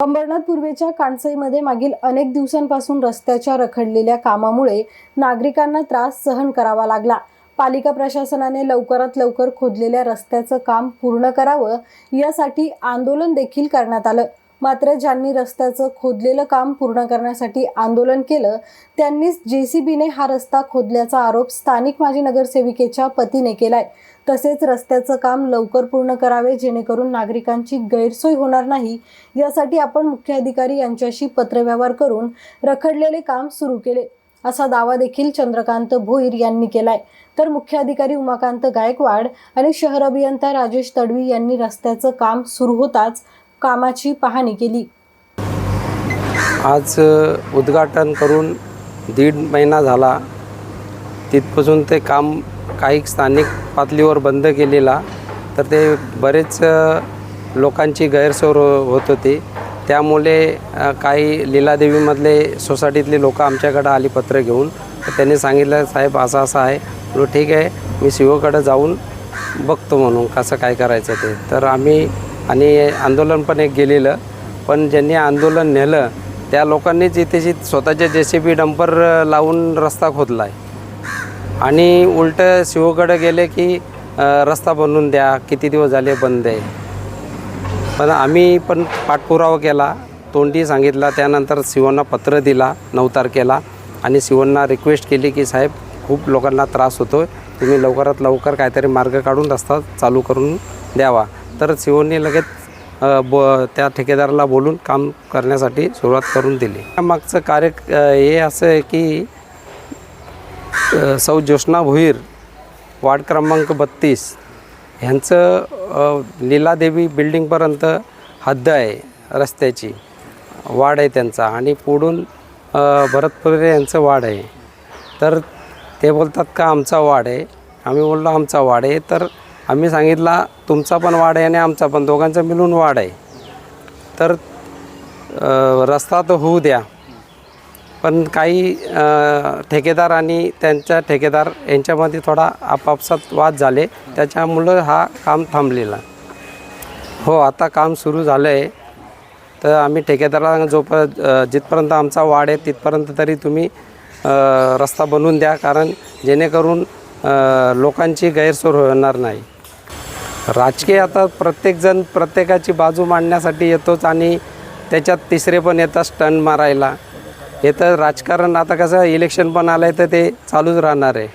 अंबरनाथ पूर्वेच्या कांसईमध्ये मागील अनेक दिवसांपासून रस्त्याच्या रखडलेल्या कामामुळे नागरिकांना त्रास सहन करावा लागला. पालिका प्रशासनाने लवकरात लवकर खोदलेल्या रस्त्याचं काम पूर्ण करावं यासाठी आंदोलन देखील करण्यात आलं. मात्र ज्यांनी रस्त्याचं खोदलेलं काम पूर्ण करण्यासाठी आंदोलन केलं त्यांनीच जेसीबीने हा रस्ता खोदल्याचा आरोप स्थानिक माजी नगरसेविकेच्या पतीने केलाय. तसेच रस्त्याचं काम लवकर पूर्ण करावे जेणेकरून नागरिकांची गैरसोय होणार नाही. यासाठी आपण मुख्याधिकारी यांच्याशी पत्रव्यवहार करून रखडलेले काम सुरू केले असा दावा देखील चंद्रकांत भोईर यांनी केलाय. तर मुख्याधिकारी उमाकांत गायकवाड आणि शहर अभियंता राजेश तडवी यांनी रस्त्याचं काम सुरू होताच कामाची पाहणी केली. आज उद्घाटन करून दीड महिना झाला. तिथपासून ते काम काही स्थानिक पातळीवर बंद केलेला तर ते बरेच लोकांची गैरसोय होत होती. त्यामुळे काही लीलादेवीमधले सोसायटीतले लोक आमच्याकडं आली पत्र घेऊन. तर त्यांनी सांगितलं साहेब असं असं आहे. बोलो ठीक आहे मी शिवकडं जाऊन बघतो म्हणून कसं काय करायचं ते. तर आम्ही आणि आंदोलन पण एक गेलेलं. पण ज्यांनी आंदोलन नेलं त्या लोकांनीच इथे स्वतःचे जे सी बी डंपर लावून रस्ता खोदला आहे आणि उलट शिवकडे गेले की रस्ता बनवून द्या किती दिवस झाले बंद आहे. पण आम्ही पण पाठपुरावा केला तोंडी सांगितला त्यानंतर शिवांना पत्र दिला नऊ तारखेला आणि शिवांना रिक्वेस्ट केली की साहेब खूप लोकांना त्रास होतो आहे तुम्ही लवकरात लवकर काहीतरी मार्ग काढून रस्ता चालू करून द्यावा. तर शिवोंनी लगेच ब त्या ठेकेदाराला बोलून काम करण्यासाठी सुरुवात करून दिली. मागचं कार्य हे असं आहे की सौ ज्योत्ना भुईर वार्ड क्रमांक बत्तीस ह्यांचं लीलादेवी बिल्डिंगपर्यंत हद्द आहे रस्त्याची वाड आहे त्यांचा आणि पुढून भरतपुरे यांचं वाड आहे. तर ते बोलतात का आमचा वाड आहे? आम्ही बोललो आमचा वाड आहे. तर आम्ही सांगितला तुमचा पण वाढ आहे आणि आमचा पण. दोघांचा मिळून वाढ आहे. तर रस्ता तर होऊ द्या. पण काही ठेकेदार आणि त्यांच्या ठेकेदार यांच्यामध्ये थोडा आपापसात वाद झाले. त्याच्यामुळं हा काम थांबलेला. हो आता काम सुरू झालं आहे तर आम्ही ठेकेदाराला जोप जिथपर्यंत आमचा वाढ आहे तिथपर्यंत तरी तुम्ही रस्ता बनवून द्या. कारण जेणेकरून लोकांची गैरसोय होणार नाही. राजकीय आता प्रत्येकजण प्रत्येकाची बाजू मांडण्यासाठी येतोच आणि त्याच्यात तिसरे पण येतात स्टंट मारायला. हे तर राजकारण आता कसं इलेक्शन पण आलं आहे तर ते चालूच राहणार आहे.